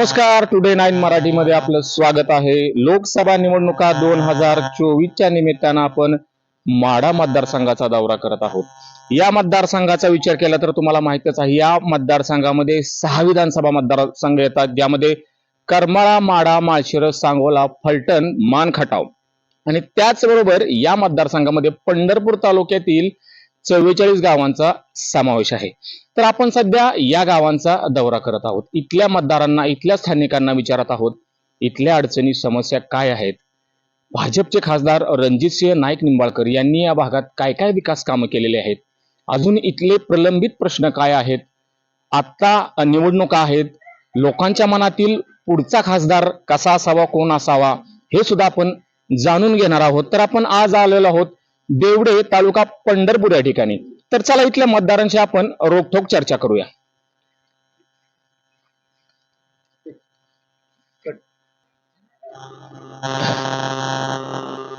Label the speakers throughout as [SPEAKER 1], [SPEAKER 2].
[SPEAKER 1] नमस्कार today nine मराठीमध्ये आपलं स्वागत आहे. लोकसभा निवडणुका दोन हजार चोवीसच्या निमित्तानं आपण माडा मतदारसंघाचा दौरा करत आहोत. या मतदारसंघाचा विचार केला तर तुम्हाला माहितच आहे या मतदारसंघामध्ये सहा विधानसभा मतदारसंघ येतात. ज्यामध्ये करमाळा माढा माळशिरस सांगोला फलटण मानखटाव. आणि त्याचबरोबर या मतदारसंघामध्ये पंढरपूर तालुक्यातील चव्वेचाळीस गावांचा समावेश आहे. तर आपण सध्या या गावांचा दौरा करत आहोत. इथल्या मतदारांना इथल्या स्थानिकांना विचारत आहोत इथल्या अडचणी समस्या काय आहेत? भाजपचे खासदार रणजितसिंह नाईक निंबाळकर यांनी या भागात काय काय विकास कामं केलेले आहेत? अजून इथले प्रलंबित प्रश्न काय आहेत? आता निवडणुका आहेत. लोकांच्या मनातील पुढचा खासदार कसा असावा कोण असावा हे सुद्धा आपण जाणून घेणार आहोत. तर आपण आज आलेलो आहोत देवडे तालुका पंढरपूर या ठिकाणी. तर चला इथल्या मतदारांशी आपण रोखोक चर्चा करूया.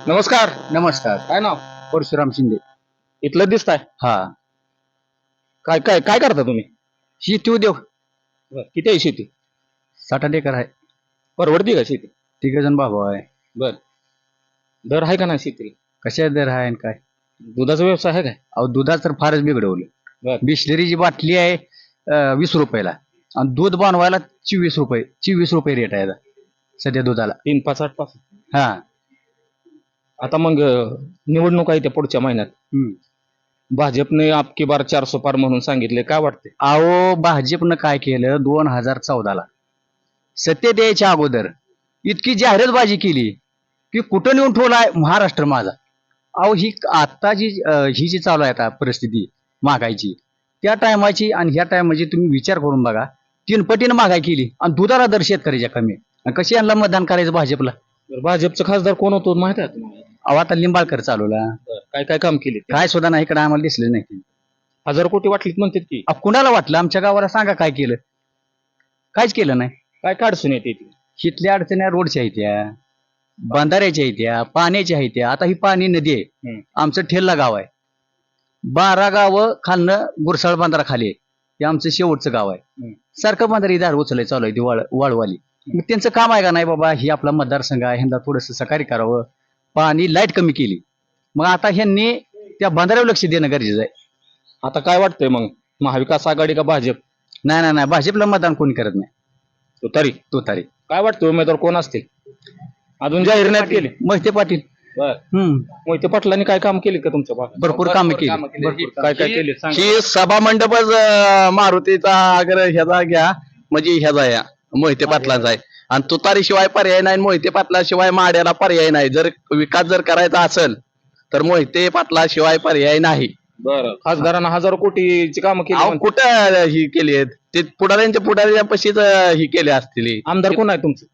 [SPEAKER 1] नमस्कार.
[SPEAKER 2] नमस्कार.
[SPEAKER 1] काय नाव?
[SPEAKER 2] परशुराम शिंदे.
[SPEAKER 1] इथलं दिसताय?
[SPEAKER 2] हा.
[SPEAKER 1] काय काय काय करता तुम्ही?
[SPEAKER 2] शेती उद्योग.
[SPEAKER 1] किती आहे शेती?
[SPEAKER 2] साठ एकर आहे.
[SPEAKER 1] परवडती का शेती?
[SPEAKER 2] तिघ जण भाऊ आहे.
[SPEAKER 1] बर. दर आहे का नाही शेतीला
[SPEAKER 2] कशा दर आहे आणि काय?
[SPEAKER 1] दुधाचा व्यवसाय आहे काय?
[SPEAKER 2] अहो दुधाचं तर फारच बिघडवलं.
[SPEAKER 1] बर.
[SPEAKER 2] बिस्लरीची बाटली आहे अं, वीस रुपयाला. आणि दूध बनवायला चोवीस रुपये चोवीस रुपये रेट आहे आता सध्या दुधाला.
[SPEAKER 1] तीन पाच आठ पाच.
[SPEAKER 2] हा.
[SPEAKER 1] आता मग अं, निवडणूक आहे त्या पुढच्या महिन्यात.
[SPEAKER 2] हम्म.
[SPEAKER 1] भाजपने आपकी बार चारसो पार म्हणून सांगितले. काय वाटते
[SPEAKER 2] अहो भाजपनं काय केलं? दोन हजार चौदाला. सत्तेत यायच्या अगोदर इतकी जाहिरातबाजी केली की कुठं नेऊन ठेवलाय? महाराष्ट्र माझा. अहो ही आता जी ही जी चालू आहे आता परिस्थिती महागाईची त्या टायमाची आणि ह्या टायमाची तुम्ही विचार करून बघा तीन पटीनं महागाई केली आणि दुधाला दर शेतकऱ्याच्या कमी. आणि कशी यांना मतदान करायचं भाजपला?
[SPEAKER 1] भाजपचा खासदार कोण होतो माहीत आहे तुम्हाला?
[SPEAKER 2] अहो आता लिंबाळकर चालवला
[SPEAKER 1] काय काय काम केले?
[SPEAKER 2] काय सुद्धा नाही इकडे आम्हाला दिसलं नाही.
[SPEAKER 1] हजार कोटी वाटलीत म्हणतात की.
[SPEAKER 2] अहो, कुणाला वाटलं? आमच्या गावाला सांगा काय केलं. काहीच केलं नाही.
[SPEAKER 1] काय काढसून येते ती?
[SPEAKER 2] इथल्या अडचणी रोडच्या आहेत त्या. बंधाऱ्याच्या त्या पाण्याच्या त्या आता ही पाणी नदी आहे. आमचं ठेल्ला गाव आहे. बारा गावं खालनं गुरसाळ बांधारा खाली आहे. हे आमचं शेवटचं गाव आहे. सारखं बांधारी दार उचलाय चालू आहे ती वाळ वाळवाली मग त्यांचं काम आहे का नाही बाबा? ही आपला मतदारसंघ आहे ह्यांना थोडंसं सहकार्य करावं. पाणी लाइट कमी केली. मग आता ह्यांनी त्या बांधाऱ्यावर लक्ष देणं गरजेचं आहे.
[SPEAKER 1] आता काय वाटतंय मग? महाविकास आघाडी का भाजप?
[SPEAKER 2] नाही नाही नाही. भाजपला मतदान कोणी करत नाही.
[SPEAKER 1] तो तरी
[SPEAKER 2] तो तारी
[SPEAKER 1] काय वाटतं उमेदवार कोण असतील? अजून जाहीर केले.
[SPEAKER 2] मोहिते पाटील.
[SPEAKER 1] बर.
[SPEAKER 2] हम्म.
[SPEAKER 1] मोहिते पाटलांनी काय काम केले का तुमच्या भागात
[SPEAKER 2] भरपूर कामं केली.
[SPEAKER 1] भरपूर काय काय केले? सांगा.
[SPEAKER 3] ही सभा मंडपच अं, मारुतीचा अगर ह्याचा घ्या. म्हणजे ह्याचा या. मोहिते पाटलांचा आहे. आणि तुतारी शिवाय पर्याय नाही मोहिते पाटला शिवाय माड्याला पर्याय नाही. जर विकास जर करायचा असेल तर मोहिते पाटला शिवाय पर्याय नाही.
[SPEAKER 1] बरं. खासदारांना हजारो कोटीची कामं केली
[SPEAKER 3] अहो. कुठं ही केली आहेत? ते पुढाऱ्यांच्या पुढाऱ्या पशीच ही केली असतील.
[SPEAKER 1] आमदार कोण आहे तुमचं?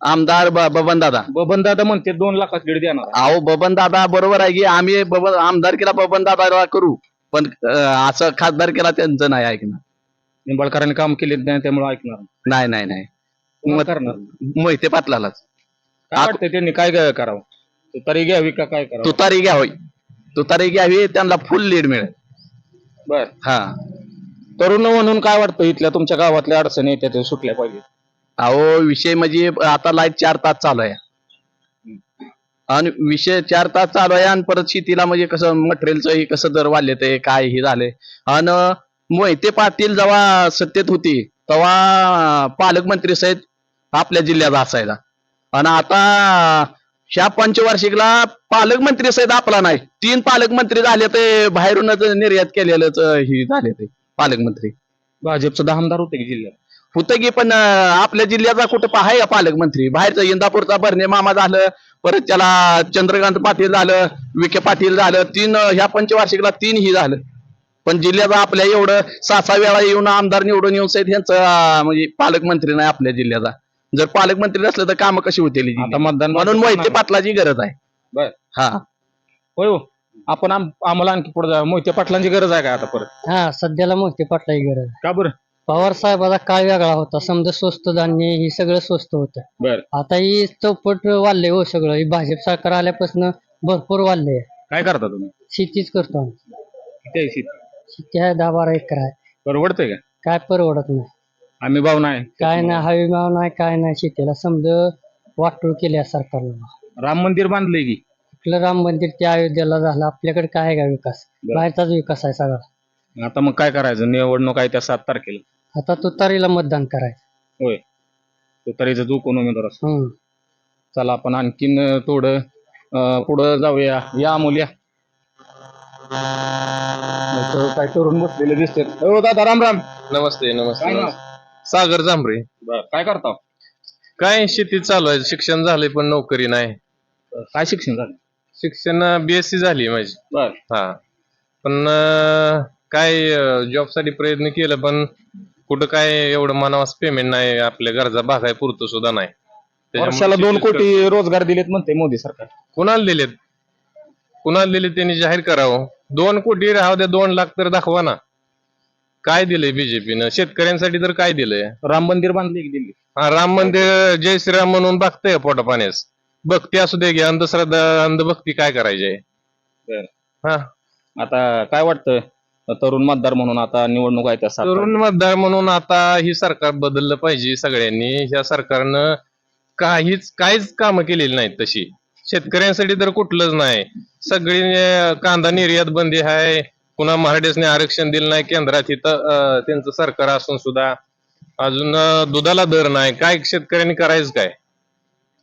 [SPEAKER 3] आमदार बबन दादा.
[SPEAKER 1] बबन दादा म्हणते दोन लाखात दीड देणार आहे.
[SPEAKER 3] अहो बबन दादा बरोबर आहे की आम्ही बबन आमदारकीला बबन दादा करू. पण असं खासदारकीला त्यांचं नाही ऐकणार.
[SPEAKER 1] निंबाळकरांनी काम केले नाही त्यामुळे ऐकणार
[SPEAKER 3] नाही. नाही नाही
[SPEAKER 1] मग करणार?
[SPEAKER 3] मोहिते पाटलालाच.
[SPEAKER 1] काय त्यांनी? काय करावं? तो तरी घ्यावी का काय करावं?
[SPEAKER 3] तुतारी घ्यावी. तुतारी घ्यावी त्यांना फुल लीड मिळेल.
[SPEAKER 1] बर.
[SPEAKER 3] हा.
[SPEAKER 1] तरुण म्हणून काय वाटतं इथल्या तुमच्या गावातल्या अडचणी त्या सुटल्या पाहिजे
[SPEAKER 3] अहो विषय म्हणजे आता लाइट चार तास चालू आहे. आणि विषय चार तास चालू आहे आणि परत शेतीला म्हणजे कसं मटेरियलचं कसं दर वाढले ते काय हे झाले. आणि मोहिते पाटील जेव्हा सत्तेत होती तेव्हा पालकमंत्री सहित आपल्या जिल्ह्यात असायला. आणि आता ह्या पंचवार्षिकला पालकमंत्री सहित आपला नाही. तीन पालकमंत्री झाले ते बाहेरूनच निर्यात केलेलंच हे झाले ते पालकमंत्री.
[SPEAKER 1] भाजपचं दहा आमदार होते की जिल्ह्यात?
[SPEAKER 3] होतं की पण आपल्या जिल्ह्याचा कुठं पाहाय पालकमंत्री? बाहेरचा इंदापूरचा बर्णे मामा झालं परत त्याला चंद्रकांत पाटील झालं विखे पाटील झालं तीन ह्या पंचवार्षिकला तीन ही झालं. पण जिल्ह्याचा आपल्या एवढं सहा सहा वेळा येऊन आमदार निवडून येऊन सहित यांचं म्हणजे पालकमंत्री नाही आपल्या जिल्ह्याचा. जर पालकमंत्री नसलं तर कामं कशी होतील ही?
[SPEAKER 1] आता मतदान
[SPEAKER 3] म्हणून मोहिते पाटलाची गरज आहे.
[SPEAKER 1] बर.
[SPEAKER 3] हा.
[SPEAKER 1] होय हो. आपण आम- आम्हाला आणखी पुढे जा मोहिते पाटलांची गरज आहे का आता परत?
[SPEAKER 4] हा सध्याला मोहिते पाटलाची गरज
[SPEAKER 1] का बरं?
[SPEAKER 4] पवार साहेबाचा काळ वेगळा होता. समजा स्वस्त धान्य हे सगळं स्वस्त होतं.
[SPEAKER 1] बर.
[SPEAKER 4] आता ही चौपट वाढले हो सगळं. ही भाजप सरकार आल्यापासून भरपूर वाढले
[SPEAKER 1] काय करता तुम्ही?
[SPEAKER 4] शेतीच करतो आम्ही.
[SPEAKER 1] किती आहे शेती?
[SPEAKER 4] शेती आहे दहा बारा एकर आहे.
[SPEAKER 1] परवडतंय का?
[SPEAKER 4] काय परवडत नाही.
[SPEAKER 1] आम्ही भाऊ नाही.
[SPEAKER 5] काय नाही हवी भाव नाही काय नाही शेतीला. समज वाटोळ केल्या सरकारनं.
[SPEAKER 1] राम मंदिर बांधलंय की?
[SPEAKER 5] आपलं राम मंदिर त्या अयोध्येला झालं. आपल्याकडे काय आहे का विकास?
[SPEAKER 1] बरं.
[SPEAKER 5] बाहेरचाच विकास आहे सगळा.
[SPEAKER 1] आता मग काय करायचं? निवडणूक आहे त्या सात तारखेला.
[SPEAKER 5] आता तुतारीला मतदान करायचं.
[SPEAKER 1] होय. तुतारीचा जो कोण उमेदवार असतो.
[SPEAKER 5] हम्म.
[SPEAKER 1] चला आपण आणखीन अं, थोडं अं, पुढं जाऊया. या मुल्या काय तरुण बसलेले दिसते हो दादा राम राम.
[SPEAKER 6] नमस्ते
[SPEAKER 1] काय
[SPEAKER 6] नमस्ते. सागर जांभरे.
[SPEAKER 1] काय करता?
[SPEAKER 6] काय शेती चालू आहे. शिक्षण झालंय पण नोकरी नाही.
[SPEAKER 1] काय शिक्षण झालं?
[SPEAKER 6] शिक्षण बीएससी झाली माझी.
[SPEAKER 1] बर.
[SPEAKER 6] हा. पण अं, काय जॉबसाठी प्रयत्न केलं पण कुठं काय एवढं मनावास पेमेंट नाही आपल्या गरजा भागाय पुरतं सुद्धा नाही. त्याच्यामुळे
[SPEAKER 1] वर्षाला दोन कोटी रोजगार दिलेत म्हणते मोदी सरकार.
[SPEAKER 6] कुणाला दिलेत? कुणाला दिले त्यांनी जाहीर करावं? दोन कोटी राहू द्या दोन लाख तर दाखवा ना. काय दिलंय बीजेपीनं शेतकऱ्यांसाठी तर काय दिलंय?
[SPEAKER 1] राम मंदिर बांधले की दिल्ली.
[SPEAKER 6] हा राम मंदिर जय श्रीराम म्हणून बघतंय पोटा पाण्यास भक्ती असू दे अंधश्रद्धा अंधभक्ती काय करायची. हा.
[SPEAKER 1] आता काय वाटतं? तरुण मतदार म्हणून आता निवडणूक आहे त्या सात
[SPEAKER 6] तरुण मतदार म्हणून आता ही सरकार बदललं पाहिजे सगळ्यांनी. ह्या सरकारनं काहीच काहीच कामं केलेली नाहीत तशी. शेतकऱ्यांसाठी तर कुठलंच नाही. सगळी अं, कांदा निर्यात बंदी आहे पुन्हा मराठ्यासने आरक्षण दिलं नाही केंद्रात. इथं अं, त्यांचं सरकार असून सुद्धा अजून अं, दुधाला दर नाही. काय शेतकऱ्यांनी करायचं काय?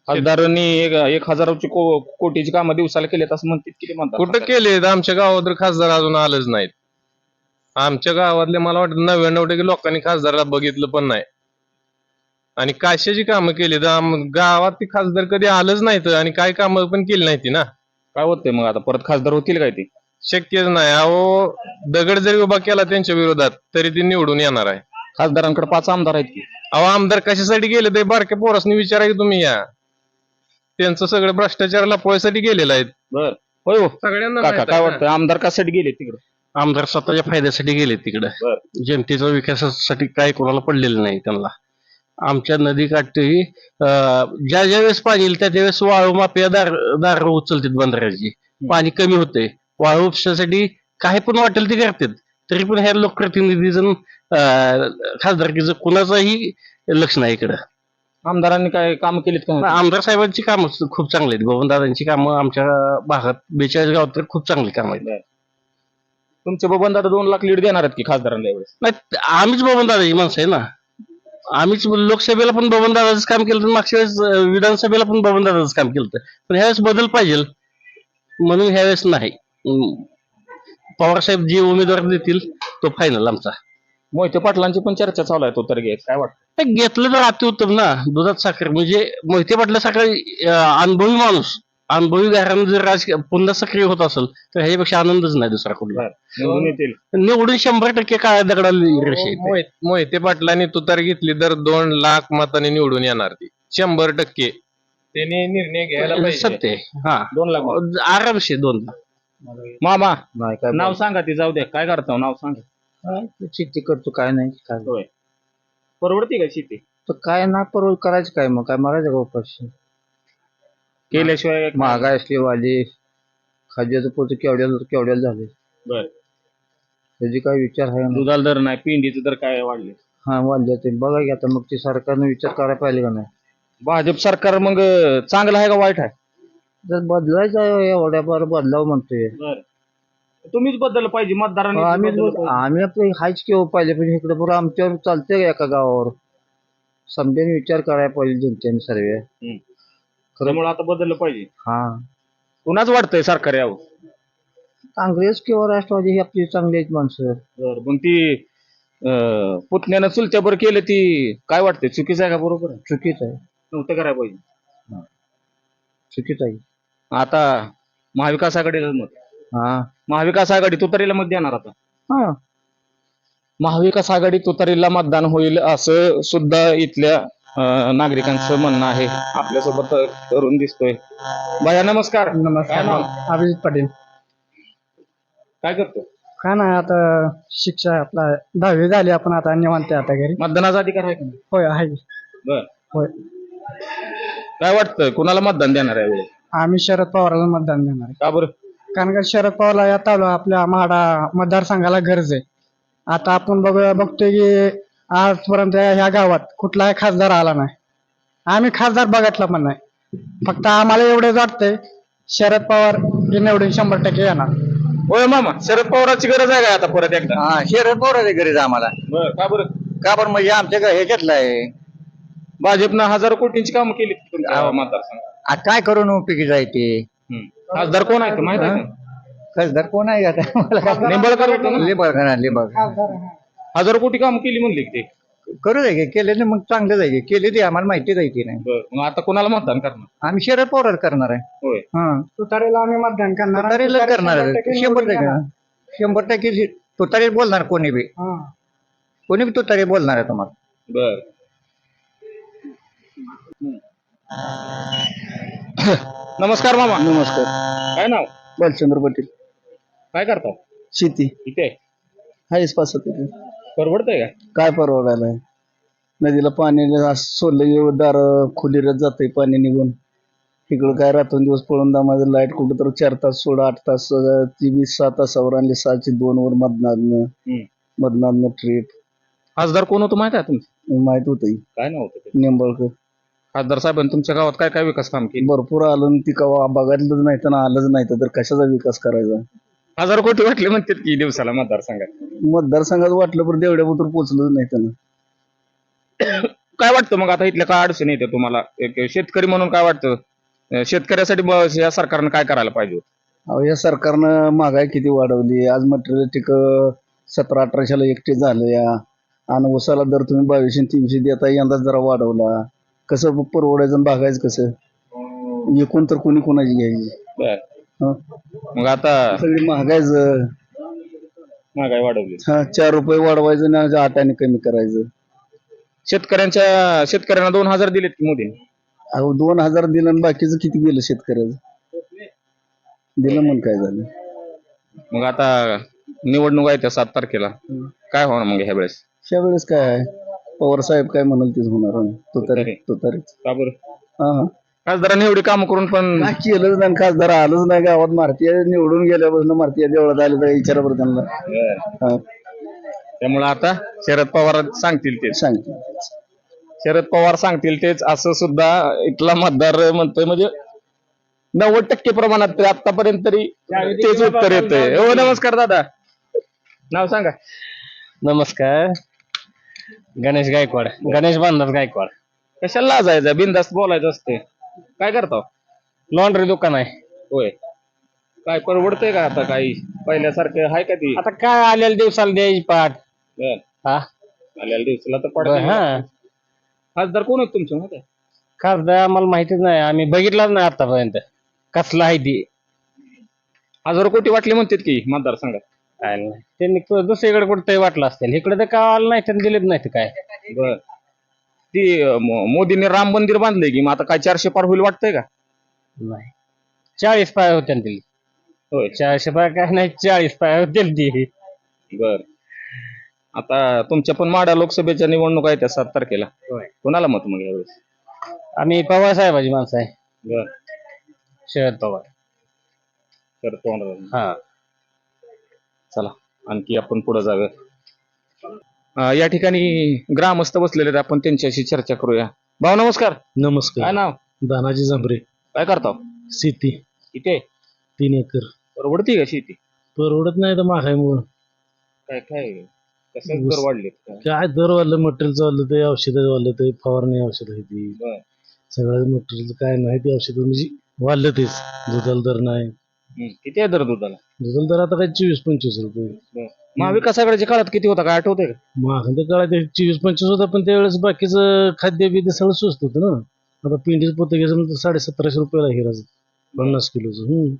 [SPEAKER 1] खासदारांनी एक एक हजाराची को- कोटीची कामं दिवसाला केलेत असं म्हणतात किती म्हणतात.
[SPEAKER 6] कुठं केले आमच्या गावात तर खासदार अजून आलंच नाहीत. आमच्या गावातले मला वाटतं नव्याण्णव टक्के लोकांनी खासदाराला बघितलं पण नाही. आणि कशाची कामं केली तर आम- गावात ती खासदार कधी आलंच नाहीत आणि काय कामं पण केली नाहीती ना.
[SPEAKER 1] काय होतंय मग आता परत खासदार होतील काय ते?
[SPEAKER 6] शक्यच नाही. अहो दगड जरी उभा केला त्यांच्या विरोधात तरी ती निवडून येणार आहे.
[SPEAKER 1] खासदारांकडे पाच आमदार आहेत की?
[SPEAKER 6] अहो आमदार कशासाठी गेले ते बारक्या पोरासनी विचारा की तुम्ही या. त्यांचं सगळं भ्रष्टाचार लपवायसाठी गेलेलं आहेत.
[SPEAKER 1] बर. होय हो.
[SPEAKER 6] सगळ्यांना
[SPEAKER 1] काका
[SPEAKER 6] माहीत
[SPEAKER 1] काय
[SPEAKER 6] आहे ना.
[SPEAKER 1] वाटतं आमदार कशासाठी गेले तिकडे?
[SPEAKER 7] आमदार स्वतःच्या फायद्यासाठी गेले तिकडे. जनतेच्या विकासासाठी काय कोणाला पडलेलं नाही त्यांना. आमच्या नदीकाठी अं, ज्या ज्या वेळेस पाणी येईल त्या त्यावेळेस वाळू माफिया दार दार उचलतात बंदराची. पाणी कमी होते वाळू उपशासाठी काय पण वाटेल ते करतात. तरी पण ह्या लोकप्रतिनिधीजण अं, खासदारकीचं कुणाचंही लक्ष नाही इकडं.
[SPEAKER 1] आमदारांनी काय काम केलीत का?
[SPEAKER 7] आमदार साहेबांची कामं खूप चांगली आहेत. गोवंदादांची कामं आमच्या भागात बेचाळीस गावात तर खूप चांगली कामं आहेत.
[SPEAKER 1] तुमचे बबन दादा दोन लाख लीड देणार आहेत की खासदारांना यावेळेस?
[SPEAKER 7] नाही आम्हीच बबनदादाची माणसं आहे ना. आम्हीच लोकसभेला पण बबनदादाच काम केलं होतं, मागच्या वेळेस अं, विधानसभेला पण बबनदादाच काम केलं होतं. पण ह्यावेळेस बदल पाहिजे. म्हणून ह्यावेळेस नाही. अं, पवारसाहेब जे उमेदवार देतील तो फायनल आमचा.
[SPEAKER 1] मोहिते पाटलांची पण चर्चा चालू आहे तो तर घ्यायचं काय वाटतं?
[SPEAKER 7] नाही, घेतलं तर अतिउत्तम ना दुधात साखर. म्हणजे मोहिते पाटला साखर अं, अनुभवी माणूस. अनुभवी घरानं जर राजकीय पुन्हा सक्रिय होत असेल तर ह्याच्यापेक्षा आनंदच नाही दुसरा कुठला.
[SPEAKER 1] निवडून येतील.
[SPEAKER 7] निवडून शंभर टक्के काळ्या दगडाला आहे.
[SPEAKER 6] मोहित- पाटलांनी तुतार घेतली तर दोन लाख मतांनी निवडून येणार ती. शंभर टक्के. त्यांनी निर्णय घ्यायला पाहिजे.
[SPEAKER 7] सत्य. हा.
[SPEAKER 1] दोन लाख
[SPEAKER 7] आरामशी दोन
[SPEAKER 1] मामा नाव सांगा ते जाऊ द्या काय करता नाव सांगा.
[SPEAKER 8] शेती करतो काय नाही काय
[SPEAKER 1] परवडते का शेती?
[SPEAKER 8] तर काय ना परवड करायचं काय मग? काय मारायचं का उपाशी?
[SPEAKER 1] केल्याशिवाय
[SPEAKER 8] महागाई असली वाली खाद्याचं पोत केवढ्याला केवढ्याला झाले.
[SPEAKER 1] बर.
[SPEAKER 8] त्याची काय विचार आहे? ना
[SPEAKER 1] दुधाला दर नाही पिंडीचं दर काय वाढले?
[SPEAKER 8] हा वाढले ते. बघा की आता मग ते सरकारनं विचार करायला पाहिजे का नाही?
[SPEAKER 1] भाजप सरकार मग अं, चांगलं आहे का वाईट आहे?
[SPEAKER 8] जर बदलायचं आहे एवढ्या बरं बदलाव म्हणतोय.
[SPEAKER 1] बर. तुम्हीच बदललं पाहिजे मतदारांनी
[SPEAKER 8] आम्ही
[SPEAKER 1] बदललं पाहिजे.
[SPEAKER 8] आम्ही आपलं हायच केव्हा पाहिजे पण इकडे बरं आमच्यावर चालतंय का एका गावावर? समजेने विचार करायला पाहिजे जनतेने सर्व.
[SPEAKER 1] त्यामुळे आता बदललं पाहिजे.
[SPEAKER 8] हा.
[SPEAKER 1] कुणाच वाटतंय सरकार यावं?
[SPEAKER 8] काँग्रेस किंवा राष्ट्रवादी ही आपली चांगली आहेत माणसं.
[SPEAKER 1] बर पण ती अं, पुतण्यानं चुलत्याबर केलं ती काय वाटतंय? चुकीचं आहे का बरोबर? आहे
[SPEAKER 8] चुकीचं आहे.
[SPEAKER 1] नव्हतं करायला पाहिजे.
[SPEAKER 8] चुकीचं आहे.
[SPEAKER 1] आता महाविकास आघाडीला मत.
[SPEAKER 8] हा.
[SPEAKER 1] महाविकास आघाडी तुतारीला मत देणार आता.
[SPEAKER 8] हा.
[SPEAKER 1] महाविकास आघाडी तुतारीला मतदान होईल असं सुद्धा इथल्या नागरिकांचं म्हणणं आहे. आपल्यासोबत तरुण दिसतोय. बाया नमस्कार. काय
[SPEAKER 5] नमस्कार
[SPEAKER 1] नाव?
[SPEAKER 5] अभिजित पाटील.
[SPEAKER 1] काय करतो?
[SPEAKER 5] काय नाही आता शिक्षा आपला दहावी झाली आपण आता निवांत आहे आता घरी.
[SPEAKER 1] मतदानाचा अधिकार आहे का?
[SPEAKER 5] होय आहे.
[SPEAKER 1] बर.
[SPEAKER 5] होय.
[SPEAKER 1] काय वाटतं कुणाला मतदान देणार आहे यावेळी?
[SPEAKER 5] आम्ही शरद पवारला मतदान देणार आहे.
[SPEAKER 1] का बरं?
[SPEAKER 5] कारण का शरद पवारला या तालुका आपल्या म्हाडा मतदारसंघाला गरज आहे. आता आपण बघ बघतोय की
[SPEAKER 9] आजपर्यंत ह्या गावात कुठलाही खासदार आला नाही. आम्ही खासदार बघितला पण नाही. फक्त आम्हाला एवढंच वाटतंय शरद पवार हे निवडून शंभर टक्के येणार.
[SPEAKER 1] होय मामा शरद पवारांची गरज आहे का आता परत एकदा?
[SPEAKER 2] हा शरद पवार गरज आम्हाला.
[SPEAKER 1] बर का बरं?
[SPEAKER 2] का बरं म्हणजे आमच्या घ- ह्याच्यातलं आहे
[SPEAKER 1] भाजपनं हजारो कोटींची कामं केली तुमच्या मतदारसंघात?
[SPEAKER 2] आ, काय करून उपयोगी जायचे?
[SPEAKER 1] हम्म. खासदार कोण आहे माहीत आहे का?
[SPEAKER 2] खासदार कोण आहे आता? मला काय-
[SPEAKER 1] निंबाळकर होते ना?
[SPEAKER 2] लिंबाळकर लिंबाळकर
[SPEAKER 1] हजारो कोटी कामं केली म्हणली की ते?
[SPEAKER 2] करू दे की, केले ना मग चांगलं जायचे केले ते आम्हाला माहिती जायची नाही.
[SPEAKER 1] बर मग आता कोणाला मतदान करणार?
[SPEAKER 2] आम्ही शरद पवार करणार आहे.
[SPEAKER 1] होय.
[SPEAKER 2] हा.
[SPEAKER 9] तुतारीला आम्ही मतदान करणार
[SPEAKER 2] तुतारीला करणार आहे. शंभर टक्के. शंभर टक्के. तुतारी बोलणार कोणी बी.
[SPEAKER 9] हा.
[SPEAKER 2] कोणी बी तुतारी बोलणार आहे तुम्हाला.
[SPEAKER 1] बर. नमस्कार मामा.
[SPEAKER 10] नमस्कार.
[SPEAKER 1] काय नाव?
[SPEAKER 10] बालचंद्र पाटील.
[SPEAKER 1] काय करता?
[SPEAKER 10] शेती.
[SPEAKER 1] इथे
[SPEAKER 10] हायच पासत
[SPEAKER 1] परवडतंय का?
[SPEAKER 10] काय परवडायला नदीला पाणी असं सोडलं दार खुलीरच पाणी निघून. इकडं काय रात्र दिवस पळून दामाचं लाइट कुठं तर चार तास सोडा आठ तास अं, ती वीस सहा तासावर आणली सहाशे दोन वर मधनातनं
[SPEAKER 1] हम्म.
[SPEAKER 10] मधनातनं ट्रीप
[SPEAKER 1] खासदार कोण होतं माहीत आहे तुमचं?
[SPEAKER 10] माहीत होतं
[SPEAKER 1] काय नाव होतं ते?
[SPEAKER 10] निंबाळकर.
[SPEAKER 1] खासदार साहेबांनी तुमच्या गावात काय काय विकास काम केले?
[SPEAKER 10] भरपूर आलं आणि ती कवा बघायलाच नाही तर आलंच नाही तर कशाचा विकास करायचा?
[SPEAKER 1] हजार कोटी वाटले म्हणतात की दिवसाला मतदारसंघात.
[SPEAKER 10] मतदारसंघात वाटलं पण तेवढ्या पुत्र पोचलंच नाही त्यांना.
[SPEAKER 1] काय वाटतं मग आता इथल्या काय अडचण येते तुम्हाला? एक शेतकरी म्हणून काय वाटतं? अं, शेतकऱ्यासाठी ब- या सरकारनं काय करायला पाहिजे?
[SPEAKER 10] अहो या सरकारनं महागाई किती वाढवली? आज मटेरियल टिक सतरा अठराशेला एकटे झालं या आणि उसाला दर तुम्ही बावीसशे आणि तीनशे देता यंदा जरा वाढवला. कसं परवडायचं आणि भागायचं कसं? एकूण तर कोणी कोणाची घ्यायची?
[SPEAKER 1] बर? मग आता
[SPEAKER 10] सगळी महागायचं
[SPEAKER 1] महागाई वाढवली.
[SPEAKER 10] हा चार रुपये वाढवायचं आणि आटाने कमी करायचं.
[SPEAKER 1] शेतकऱ्यांच्या शेतकऱ्यांना दोन हजार दिलेत की मोदीने.
[SPEAKER 10] अहो दोन हजार दिलं आणि बाकीचं किती गेलं शेतकऱ्याचं? दिलं म्हणून काय झालं?
[SPEAKER 1] मग आता निवडणूक आहे त्या सात तारखेला. काय होणार मग ह्या वेळेस
[SPEAKER 10] त्यावेळेस काय आहे? पवार साहेब काय म्हणाल तेच होणार हं. तो तरी तो
[SPEAKER 1] बरं?
[SPEAKER 10] हा हा.
[SPEAKER 1] खासदारांनी एवढी कामं करून पण
[SPEAKER 10] काय केलंच नाही खासदार आलंच नाही गावात. मारतीय निवडून गेल्यापासून मारतीय देवळात आले तर विचारा बरं त्यांना. हा,
[SPEAKER 1] त्यामुळे आता शरद पवार सांगतील तेच.
[SPEAKER 10] सांगते
[SPEAKER 1] शरद पवार सांगतील तेच असं सुद्धा इथला मतदार म्हणतोय म्हणजे नव्वद टक्के प्रमाणात तरी आतापर्यंत तरी तेच उत्तर येतंय. हो नमस्कार दादा. नाव सांगा.
[SPEAKER 11] नमस्कार. गणेश गायकवाड. गणेश बांधव गायकवाड.
[SPEAKER 1] कशाला लाजायचं? बिंदास्त बोलायचं असते काय करता
[SPEAKER 11] लॉन्ड्री दुकान आहे.
[SPEAKER 1] होय. काय परवडतंय का आता काही? पहिल्यासारखं आहे का ती?
[SPEAKER 11] आता काय आलेल्या दिवसाला द्यायची पाठ.
[SPEAKER 1] बर.
[SPEAKER 11] हा?
[SPEAKER 1] आलेल्या दिवसाला तर पडत
[SPEAKER 11] हा.
[SPEAKER 1] खासदार कोण आहेत तुमचे माहिती आहे?
[SPEAKER 11] खासदार आम्हाला माहितीच नाही. आम्ही बघितलाच नाही आतापर्यंत. कसला आहे ती?
[SPEAKER 1] हजारो कोटी वाटले म्हणतात की मतदारसंघात.
[SPEAKER 11] काय नाही. त्यांनी दुसरीकडे कुठतरी वाटलं असेल. इकडे तर काय आलं नाही त्यांनी दिलेच नाही ते काय.
[SPEAKER 1] बर. ती मोदींनी राम मंदिर बांधलंय की मग आता काय चारशे पार होईल वाटतंय का?
[SPEAKER 11] नाही. चाळीस पाय होते ना दिली
[SPEAKER 1] होय.
[SPEAKER 11] चारशे पाय काय नाही चाळीस पाय होते ती.
[SPEAKER 1] बर. आता तुमच्या पण माडा लोकसभेच्या निवडणूक आहे त्या सात तारखेला.
[SPEAKER 11] होय.
[SPEAKER 1] कोणाला मत मग यावेळेस?
[SPEAKER 11] आम्ही पवार साहेबाची माणसं आहे.
[SPEAKER 1] बर.
[SPEAKER 11] शरद पवार.
[SPEAKER 1] तर कोण
[SPEAKER 11] हा.
[SPEAKER 1] चला आणखी आपण पुढे जाऊया. या ठिकाणी ग्रामस्थ बसलेले आहेत. आपण त्यांच्याशी चर्चा करूया. भाऊ नमस्कार. काय
[SPEAKER 11] नमस्कार
[SPEAKER 1] नाव?
[SPEAKER 11] दानाजी जांभरे.
[SPEAKER 1] काय करता?
[SPEAKER 11] शेती.
[SPEAKER 1] इथे?
[SPEAKER 11] तीन एकर.
[SPEAKER 1] परवडती का शेती?
[SPEAKER 11] परवडत नाही तर महागाईमुळं
[SPEAKER 1] काय काय? कसे दर वाढलेत काय
[SPEAKER 11] काय दर वाढलं? मटेरियलचं वाढलं ते औषधं वाढलं ते फवारणी औषध आहे ती.
[SPEAKER 1] बर.
[SPEAKER 11] सगळं मटेरियल काय नाही ते औषध म्हणजे वाढलं तेच. दुधाला दर नाही.
[SPEAKER 1] हम्म. किती आहे दर दुधाला?
[SPEAKER 11] दुधाला दर आता काय चोवीस पंचवीस रुपये.
[SPEAKER 1] महाविकास आघाडीच्या काळात किती होता? काय आठवतंय का?
[SPEAKER 11] महाग काळात चोवीस पंचवीस होता पण त्यावेळेस बाकीचं खाद्य बिद्य सगळं स्वस्त होतं ना. आता पिंडीचं पोतं घ्यायचं म्हणजे साडे सतराशे रुपयाला हिराचं पन्नास किलोचं. हम्म.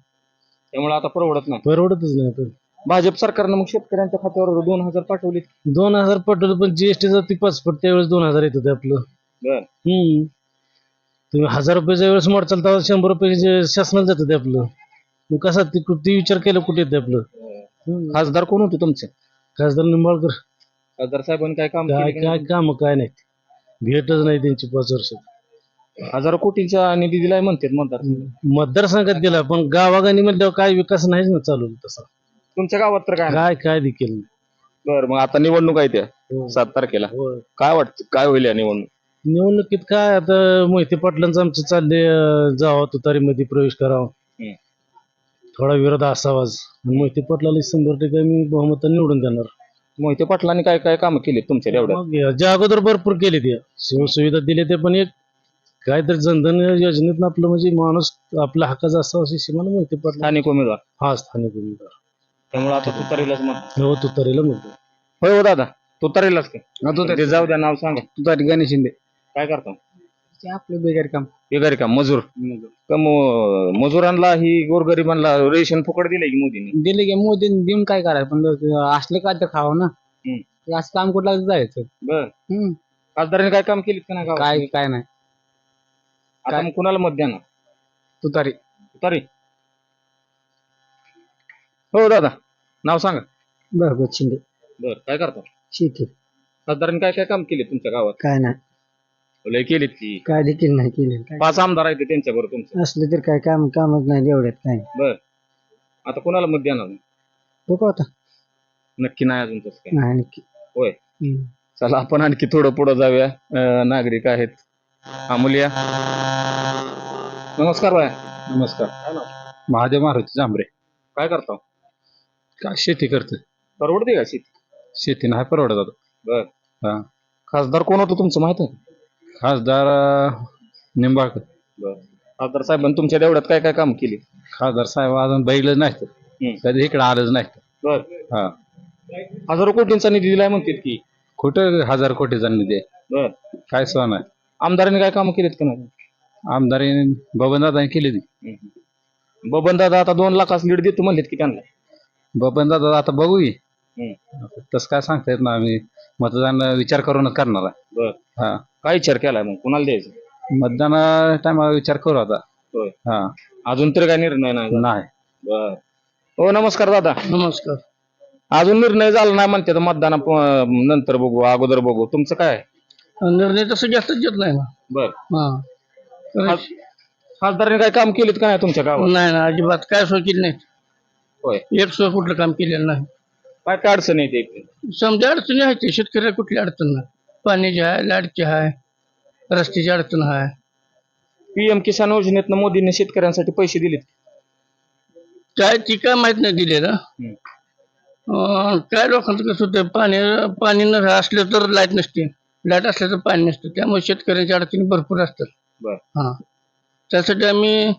[SPEAKER 1] त्यामुळे आता परवडत नाही.
[SPEAKER 11] परवडतच नाही आता.
[SPEAKER 1] भाजप सरकारनं मग शेतकऱ्यांच्या खात्यावर दोन हजार पाठवले.
[SPEAKER 11] दोन हजार पटवलं पण जीएसटीचा ती पासपोर्ट त्यावेळेस दोन हजार येत होते आपलं.
[SPEAKER 1] बर.
[SPEAKER 11] हम्म. तुम्ही हजार रुपयाच्या वेळेस मोड चालता शंभर रुपये शासनाला जातं ते आपलं. मग कसा ते ते विचार केला कुठे येते आपलं? हम्म.
[SPEAKER 1] खासदार कोण होते तुमचे?
[SPEAKER 11] खासदार निंबाळकर.
[SPEAKER 1] खासदार साहेबांनी काय काम
[SPEAKER 11] काय
[SPEAKER 1] केलं? का
[SPEAKER 11] काय काम काय नाही. भेटच नाही त्यांची पाच वर्ष.
[SPEAKER 1] नाही? हजारो कोटींचा निधी दिलाय म्हणतात मतदार
[SPEAKER 11] मतदारसंघात दिला पण गावागानी म्हणल्यावर काय विकास नाहीच ना चालू तसा.
[SPEAKER 1] तुमच्या गावात तर काय नाही.
[SPEAKER 11] काय काय देखील नाही.
[SPEAKER 1] बरं मग आता निवडणूक आहे त्या. सात तारखेला. काय वाटतं? काय होईल या निवडणूक?
[SPEAKER 11] निवडणुकीत काय आता मोहिते पाटलांचं आमचं चालले जावं तुतारीमध्ये प्रवेश करावा. थोडा विरोध असावाच मोहिते पाटलाला शंभर टक्के मी बहुमत निवडून देणार.
[SPEAKER 1] मोहिते पाटलांनी काय काय कामं केली तुमच्या एवढ्या
[SPEAKER 11] मग याच्या अगोदर भरपूर केले ते. सुविधा दिले ते पण एक. काहीतरी जनधन योजनेत आपलं म्हणजे माणूस आपल्या हक्काचा असावा अशी सीमा मोहिते पाटला
[SPEAKER 1] स्थानिक उमेदवार.
[SPEAKER 11] हा स्थानिक उमेदवार.
[SPEAKER 1] त्यामुळे आता तुतारीलाच मत
[SPEAKER 11] हो तुतारीला म्हणतो.
[SPEAKER 1] होय हो दादा. तुतारीलाच का. ते जाऊ द्या नाव सांगा.
[SPEAKER 10] तुतारी गणेश शिंदे.
[SPEAKER 1] काय करतो?
[SPEAKER 9] आपलं बेकार काम.
[SPEAKER 1] बेकारी का मजूर. का म- मजुरांना ही गोरगरिबांना रेशन फुकट दिले की मोदींनी?
[SPEAKER 9] दिले की मोदी देऊन काय करायचं? पण असलं काय तर खावं ना.
[SPEAKER 1] हम्म.
[SPEAKER 9] असं काम कुठला जायचं.
[SPEAKER 1] बर.
[SPEAKER 9] हम्म.
[SPEAKER 1] खासदारांनी काय काम केलीत का नाही गावात?
[SPEAKER 9] काय काय नाही.
[SPEAKER 1] आता मग कुणाला मत द्या ना
[SPEAKER 9] तुतारी.
[SPEAKER 1] तुतारी? हो दादा. नाव सांगा.
[SPEAKER 9] बरोबर शिंदे.
[SPEAKER 1] बर काय करतो?
[SPEAKER 9] शेती.
[SPEAKER 1] खासदारांनी काय काय काम केले तुमच्या गावात?
[SPEAKER 9] काय नाही.
[SPEAKER 1] लय केलीत की
[SPEAKER 9] काय देखील नाही केले. काय
[SPEAKER 1] पाच आमदार आहेत त्यांच्या बरोबर तुमचं
[SPEAKER 9] असले तर काय काम कामच नाही एवढ्यात काय
[SPEAKER 1] बर. आता कुणाला मत देणार
[SPEAKER 9] बघू आता.
[SPEAKER 1] नक्की नाही अजून तसं काय.
[SPEAKER 9] नाही नक्की.
[SPEAKER 1] होय.
[SPEAKER 9] हम्म.
[SPEAKER 1] चला आपण आणखी थोडं पुढे जाऊया. अं, नागरिक आहेत. अमूल्य. नमस्कार बाय
[SPEAKER 11] नमस्कार. महादेव मारुती जांभरे.
[SPEAKER 1] काय करतो
[SPEAKER 11] काय शेती करते
[SPEAKER 1] परवडते का शेती?
[SPEAKER 11] शेती नाही परवडत आता.
[SPEAKER 1] बर.
[SPEAKER 11] हा.
[SPEAKER 1] खासदार कोण होतं तुमचं माहीत आहे?
[SPEAKER 11] खासदार निंबाळकर.
[SPEAKER 1] बर. खासदार साहेबांनी तुमच्या देवड्यात काय काय काम केली?
[SPEAKER 11] खासदार साहेब अजून बघितलं नाही
[SPEAKER 1] हम्म.
[SPEAKER 11] कधी इकडे आलंच नाही
[SPEAKER 1] बर.
[SPEAKER 11] हा.
[SPEAKER 1] हजारो कोटींचा निधी दिलाय म्हणतात की.
[SPEAKER 11] कुठं हजार कोटीचा निधी? आहे?
[SPEAKER 1] बर.
[SPEAKER 11] काय सोन आहे?
[SPEAKER 1] आमदारांनी काय काम केलीत का नाही?
[SPEAKER 11] आमदारी बबनदादाने केली ती.
[SPEAKER 1] बबन दादा आता दोन लाखास लीड देतो म्हणलेत की त्यांना.
[SPEAKER 11] बबनदादा आता बघू की
[SPEAKER 1] हम्म.
[SPEAKER 11] तसं काय सांगता येत ना आम्ही. मतदान विचार करूनच करणार आहे.
[SPEAKER 1] बर.
[SPEAKER 11] हा.
[SPEAKER 1] काय विचार केलाय मग? कुणाला द्यायचं?
[SPEAKER 11] मतदान टायमाला विचार करू आता.
[SPEAKER 1] होय.
[SPEAKER 11] हा.
[SPEAKER 1] अजून तरी काय निर्णय नाही झाला.
[SPEAKER 11] नाही.
[SPEAKER 1] बर. हो नमस्कार दादा.
[SPEAKER 9] नमस्कार.
[SPEAKER 1] अजून निर्णय झाला नाही म्हणते तर मतदाना नंतर बघू अगोदर बघू. तुमचं काय?
[SPEAKER 9] निर्णय तसं जास्त घेत नाही ना.
[SPEAKER 1] बर.
[SPEAKER 9] हा.
[SPEAKER 1] खासदारांनी काय काम केलीत का नाही तुमच्या गावात?
[SPEAKER 9] नाही ना अजिबात काय सोय केली नाही.
[SPEAKER 1] होय.
[SPEAKER 9] एक सोय कुठलं काम केलेलं नाही.
[SPEAKER 1] काय काय अडचण येते इकडे?
[SPEAKER 9] समजा अडचणी आहेत ते शेतकऱ्याला कुठली अडचण नाही. पाण्याची आहे लाईटची आहे रस्त्याची अडचण आहे.
[SPEAKER 1] पीएम किसान योजनेतनं मोदींनी शेतकऱ्यांसाठी पैसे दिलेत
[SPEAKER 9] काय ती काय माहीत नाही दिलेलं अं, काय लोकांचं कसं होतं पाणी पाणी न असलं तर लाइट नसते. लाइट असलं तर पाणी नसतं. त्यामुळे शेतकऱ्यांच्या अडचणी भरपूर असतात.
[SPEAKER 1] बर.
[SPEAKER 9] हा. त्यासाठी आम्ही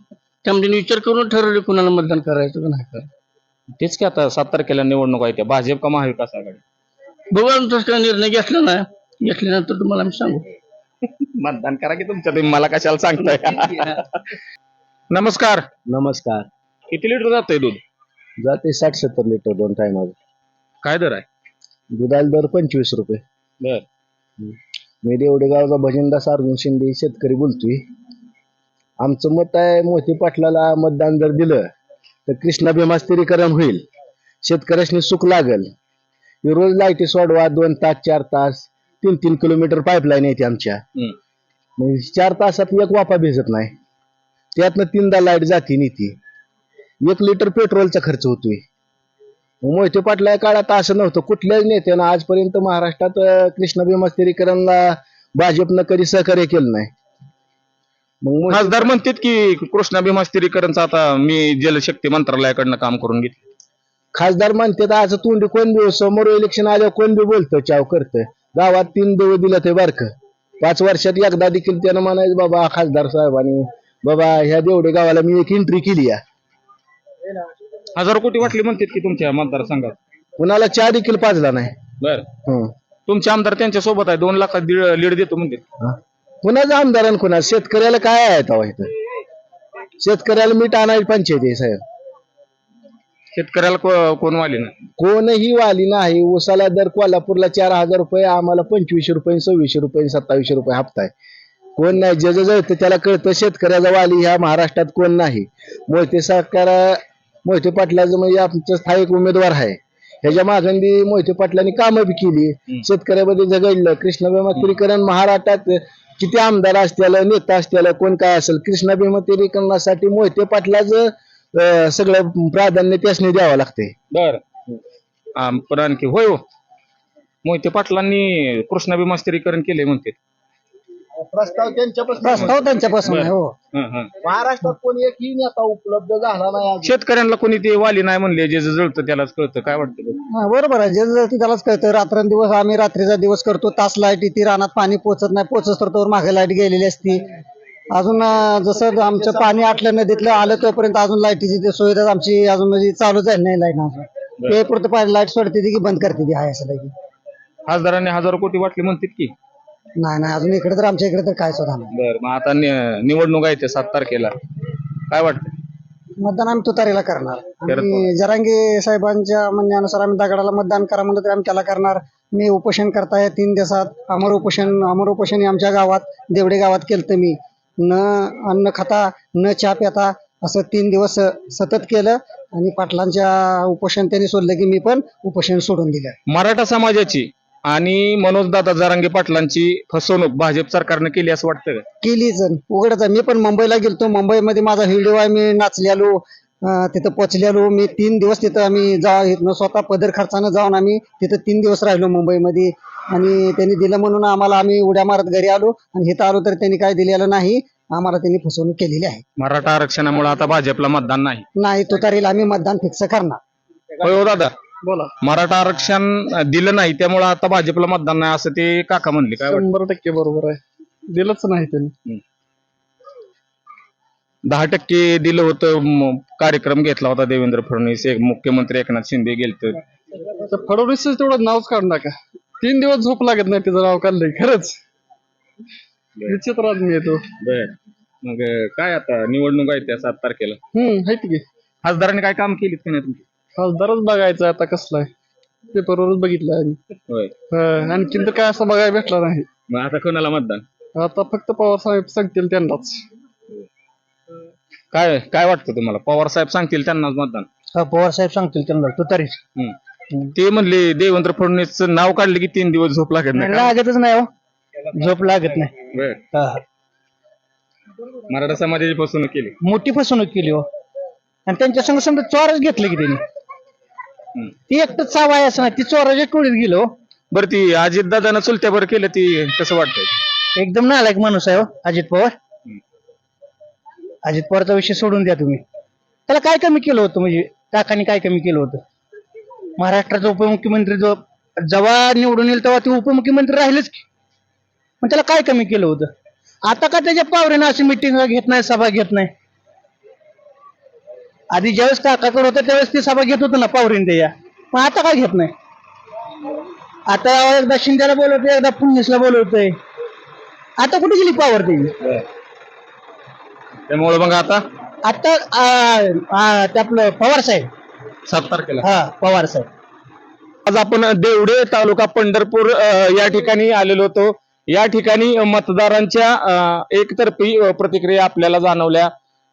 [SPEAKER 9] त्यामध्ये विचार करून ठरवले कुणाला मतदान करायचं का नाही करायचं.
[SPEAKER 1] तेच की आता सात तारखेला निवडणूक आहे त्या भाजप का महाविकास आघाडी?
[SPEAKER 9] बघू आम्ही तसं काय निर्णय घेतला नाही. घेतल्यानंतर तुम्हाला आम्ही सांगू.
[SPEAKER 1] मतदान करा की तुमच्या तुम्ही मला कशाला सांगताय? नमस्कार.
[SPEAKER 10] नमस्कार.
[SPEAKER 1] किती लिटर जातंय दूध?
[SPEAKER 10] जाते साठ सत्तर लिटर दोन टायमाला
[SPEAKER 1] काय दर आहे?
[SPEAKER 10] दुधाला दर पंचवीस रुपये.
[SPEAKER 1] बर.
[SPEAKER 10] मी देवडे गावचा भजनदास अर्जुन शिंदे शेतकरी बोलतोय. आमचं मत आहे मोती पाटलाला मतदान जर दिलं तर कृष्णा भीमा स्थिरीकरण होईल. शेतकऱ्यासनी सुख लागल. रोज लाईटी सोडवा दोन तास चार तास. तीन तीन किलोमीटर पाईपलाईन येते आमच्या. मग चार तासात एक वाफा भिजत नाही. त्यातनं तीनदा लाइट जाती नेती एक लिटर पेट्रोलचा खर्च होतोय. मोहिते पाटला या काळात असं नव्हतं. कुठल्याच नेत्यानं आजपर्यंत महाराष्ट्रात कृष्णा भीमा स्थिरीकरणला भाजपनं कधी सहकार्य केलं नाही. मग
[SPEAKER 1] खासदार म्हणतात की कृष्णा भीमा स्थिरीकरणचं आता मी जलशक्ती मंत्रालयाकडनं काम करून घेतलं.
[SPEAKER 10] खासदार म्हणतात आज तोंडी कोण बी समोर इलेक्शन आल्यावर कोण बी बोलतं? चाव करतं. गावात तीन देव दिलं ते बारक. पाच वर्षात एकदा देखील त्यानं म्हणायचं बाबा खासदार साहेबांनी बाबा ह्या देवडे गावाला मी एक एंट्री केली आहे
[SPEAKER 1] हजार कोटी वाटले म्हणतात की तुमच्या मतदारसंघात?
[SPEAKER 10] कुणाला चहा देखील पाजला नाही.
[SPEAKER 1] बर.
[SPEAKER 10] हं.
[SPEAKER 1] तुमचे आमदार त्यांच्यासोबत आहे दोन लाखात लीड देतो म्हणतात.
[SPEAKER 10] हा. कुणाचं आमदार आणि कुणा शेतकऱ्याला काय आहे तेव्हा इथं? शेतकऱ्याला मीठ आणायची पंचायत आहे साहेब.
[SPEAKER 1] शेतकऱ्याला को- कोण वाली नाही.
[SPEAKER 10] कोणही वाली नाही. उसाला दर कोल्हापूरला चार हजार रुपये आम्हाला पंचवीसशे रुपये सव्वीसशे रुपये सत्तावीसशे रुपये हप्ता आहे. कोण नाही जे जे जळतं त्याला कळतं शेतकऱ्याचा वाली ह्या महाराष्ट्रात कोण नाही. मोहिते सरकार मोहिते पाटलाचं म्हणजे आमचं स्थायिक उमेदवार आहे. ह्याच्या मागंदी मोहिते पाटलांनी कामं बी केली. शेतकऱ्यामध्ये झगडलं कृष्ण भीमा महाराष्ट्रात किती आमदार असतील नेता असतील कोण काय असेल कृष्णा भीमा तिरीकरणासाठी मोहिते पाटलाचं अं, सगळं प्राधान्य त्यासनी द्यावं लागतंय
[SPEAKER 1] बर. पण आणखी होय हो. मोहिते पाटलांनी कृष्णा भीमास्त्रीकरण केले म्हणते.
[SPEAKER 10] प्रस्ताव त्यांच्यापासून
[SPEAKER 12] प्रस्ताव त्यांच्यापासून आहे हो.
[SPEAKER 1] हं, हं.
[SPEAKER 10] महाराष्ट्रात कोणी एकही नेता उपलब्ध झाला नाही अजून.
[SPEAKER 1] शेतकऱ्यांना कोणी ते वाली नाही म्हणले जे जे जळतं त्यालाच कळतं. काय वाटतं बघ?
[SPEAKER 12] हा, बरोबर आहे. जे जे ते त्यालाच कळतं. रात्रंदिवस आम्ही रात्रीचा दिवस करतो. तास लाइट येते रानात पाणी पोचत नाही. पोचत तर तोवर मागे लाइट गेलेली असती. अजून जसं आमचं पाणी आटलं नदीतलं आलं तोपर्यंत अजून लाईटीची ती सुविधा आमची अजून म्हणजे चालू झाली नाही लाइट अजून. ते पुरतं पाहिजे लाइट सोडते ती की बंद करते ती हाय असं की
[SPEAKER 1] खासदारांनी हजारो कोटी वाटले म्हणतात की?
[SPEAKER 12] नाही नाही अजून इकडे तर आमच्या इकडे तर काय सुद्धा नाही.
[SPEAKER 1] बर मग आता नि- निवडणूक आहे ते सात तारखेला. काय वाटतं
[SPEAKER 12] मतदान आम्ही तुतारीला करणार.
[SPEAKER 1] करतो.
[SPEAKER 12] आणि जरांगे साहेबांच्या म्हणण्यानुसार आम्ही दगडाला मतदान करा म्हणलं तर आम्ही त्याला करणार. मी उपोषण करताय तीन दिवसात. अमर उपोषण अमर उपोषण हे आमच्या गावात देवडे गावात केलं मी. न अन्न खाता न चहा प्याता असं तीन दिवस सतत केलं आणि पाटलांच्या उपोषण त्यांनी सोडलं की मी पण उपोषण सोडून दिलं.
[SPEAKER 1] मराठा समाजाची आणि मनोजदादा जरांगे पाटलांची फसवणूक भाजप सरकारनं केली असं वाटतं का?
[SPEAKER 12] केलीच उघडच मी पण मुंबईला गेलतो. मुंबईमध्ये माझा व्हिडिओ आहे. मी नाचलेलो अं, तिथं पोचलेलो. मी तीन दिवस तिथं आम्ही जा इथनं स्वतः पदर खर्चानं जाऊन आम्ही तिथं तीन दिवस राहिलो मुंबईमध्ये. आणि त्यांनी दिलं म्हणून आम्हाला आम्ही उड्या मारत घरी आलो. आणि इथं आलो तर त्यांनी काय दिलेलं नाही. आम्हाला त्यांनी फसवणूक केलेली आहे.
[SPEAKER 1] मराठा आरक्षणामुळे आता भाजपला मतदान नाही.
[SPEAKER 12] नाही तुतारीला आम्ही मतदान फिक्स करणार.
[SPEAKER 1] होय हो दादा.
[SPEAKER 10] बोला.
[SPEAKER 1] मराठा आरक्षण दिलं नाही त्यामुळे आता भाजपला मतदान नाही असं ते काका म्हणले. काय वाटतं?
[SPEAKER 10] शंभर टक्के बरोबर आहे. दिलंच नाही त्यांनी.
[SPEAKER 1] दहा टक्के दिलं होतं म- कार्यक्रम घेतला होता देवेंद्र फडणवीस. एक मुख्यमंत्री एकनाथ शिंदे गेलत.
[SPEAKER 10] तर फडणवीस तेवढं नावच काढू नका. तीन दिवस झोप लागत नाही त्याचं नाव काढलंय खरंच. विचित्र आदमी येतो.
[SPEAKER 1] बर. मग अं, काय आता निवडणूक आहे त्या सात तारखेला?
[SPEAKER 10] हम्म हायत की.
[SPEAKER 1] खासदारांनी काय काम केलीत का नाही तुमची?
[SPEAKER 10] खासदारच बघायचं आता कसला आहे. पेपरवरच बघितलं आम्ही.
[SPEAKER 1] होय.
[SPEAKER 10] हं, आणखीन तर काय असं बघायला भेटलं नाही.
[SPEAKER 1] मग आता कोणाला मतदान?
[SPEAKER 10] आता फक्त पवार साहेब सांगतील त्यांनाच.
[SPEAKER 1] काय काय वाटतं तुम्हाला? पवार साहेब सांगतील त्यांनाच मतदान?
[SPEAKER 12] पवार साहेब सांगतील त्यांना. तुतारीच
[SPEAKER 1] हम्म. ते म्हणले देवेंद्र फडणवीस नाव काढले की तीन दिवस झोप लागत नाही. का?
[SPEAKER 12] लागतच नाही हो. झोप लागत नाही.
[SPEAKER 1] बर. मराठा समाजाची फसवणूक केली.
[SPEAKER 12] मोठी फसवणूक केली हो. आणि त्यांच्या संग समजा चोरच घेतलं की त्यांनी. ती एकटंच चावाय असं नाही ती चोराच्या टोळीत गेलो
[SPEAKER 1] बरं ती अजित दादानं चुलत्यावर केलं ती कसं वाटतंय?
[SPEAKER 12] एकदम नालायक माणूस आहे हो अजित पवार. अजित पवारचा विषय सोडून द्या तुम्ही. त्याला काय कमी केलं होतं म्हणजे काकांनी काय कमी केलं होतं? महाराष्ट्राचा उपमुख्यमंत्री जो जेव्हा निवडून येईल तेव्हा ते उपमुख्यमंत्री राहिलेच की. पण त्याला काय कमी केलं होतं? आता का त्याच्या पावरेनं अशी मिटिंग घेत नाही सभा घेत नाही? आधी ज्यावेळेस काकाकडे होतं त्यावेळेस ती सभा घेत होतं ना पावरीन त्याच्या. पण आता काय घेत नाही? आता एकदा शिंदेला बोलवतोय एकदा फडणवीसला बोलवतोय. आता कुठे गेली पावर त्याची?
[SPEAKER 1] त्यामुळे मग आता?
[SPEAKER 12] आता ते आपलं पवार साहेब
[SPEAKER 1] सात तारखेला.
[SPEAKER 12] हा पवार साहेब.
[SPEAKER 1] आज आपण देवडे तालुका पंढरपूर अ, या ठिकाणी आलेलो होतो. या ठिकाणी मतदारांच्या अ, एकतर्फी अ, प्रतिक्रिया आपल्याला जाणवल्या.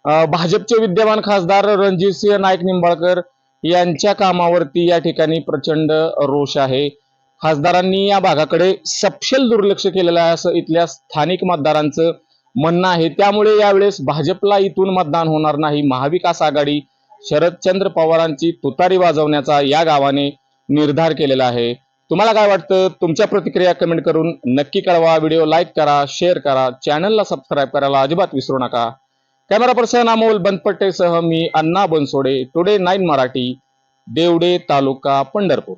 [SPEAKER 1] अ, भाजपचे विद्यमान खासदार रणजितसिंह नाईक निंबाळकर यांच्या कामावरती या ठिकाणी प्रचंड रोष आहे. खासदारांनी या भागाकडे सपशेल दुर्लक्ष केलेलं आहे असं इथल्या स्थानिक मतदारांचं म्हणणं आहे. त्यामुळे यावेळेस भाजपला इथून मतदान होणार नाही. महाविकास आघाडी शरदचंद्र पवारांची तुतारी वाजवण्याचा या गावाने निर्धार केलेला आहे. तुम्हाला काय वाटतं? तुमच्या प्रतिक्रिया कमेंट करून नक्की कळवा. व्हिडिओ लाईक करा शेअर करा. चॅनलला सबस्क्राईब करायला अजिबात विसरू नका. कॅमेरा पर्सन अमोल बनपट्टेसह मी Anna Bansode. Today nine Marathi Devde taluka Pandharpur.